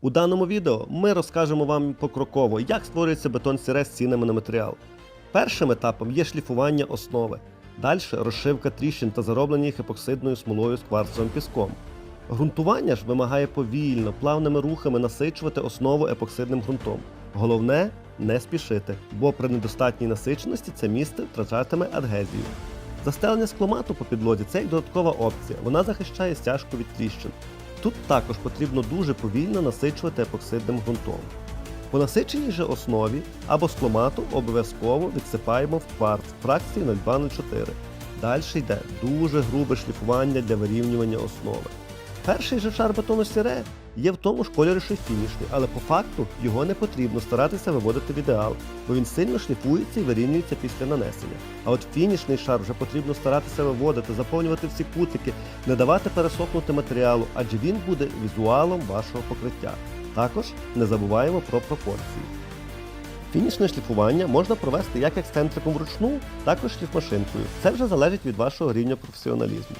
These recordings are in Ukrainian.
У даному відео ми розкажемо вам покроково, як створюється бетон сіре з цінами на матеріал. Першим етапом є шліфування основи, далі розшивка тріщин та зароблення їх епоксидною смолою з кварцевим піском. Ґрунтування ж вимагає повільно, плавними рухами насичувати основу епоксидним ґрунтом. Головне не спішити, бо при недостатній насиченості це місце втрачатиме адгезію. Застелення скломату по підлозі це як додаткова опція. Вона захищає стяжку від тріщин. Тут також потрібно дуже повільно насичувати епоксидним ґрунтом. По насиченій же основі або скломату обов'язково відсипаємо в кварц фракції 0,204. Далі йде дуже грубе шліфування для вирівнювання основи. Перший же шар бетону сіре є в тому ж кольорі, що й фінішний, але по факту його не потрібно старатися виводити в ідеал, бо він сильно шліфується і вирівнюється після нанесення. А от фінішний шар вже потрібно старатися виводити, заповнювати всі кутики, не давати пересохнути матеріалу, адже він буде візуалом вашого покриття. Також не забуваємо про пропорції. Фінішне шліфування можна провести як ексцентриком вручну, так і шліфмашинкою. Це вже залежить від вашого рівня професіоналізму.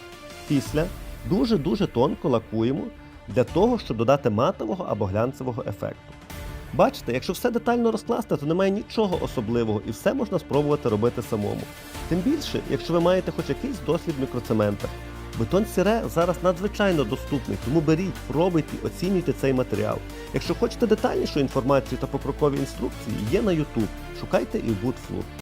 Після дуже-дуже тонко лакуємо для того, щоб додати матового або глянцевого ефекту. Бачите, якщо все детально розкласти, то немає нічого особливого і все можна спробувати робити самому. Тим більше, якщо ви маєте хоч якийсь досвід в мікроцементах. Бетон сіре зараз надзвичайно доступний, тому беріть, пробуйте, оцінюйте цей матеріал. Якщо хочете детальнішу інформацію та покрокові інструкції, є на YouTube. Шукайте і в Woodfloor.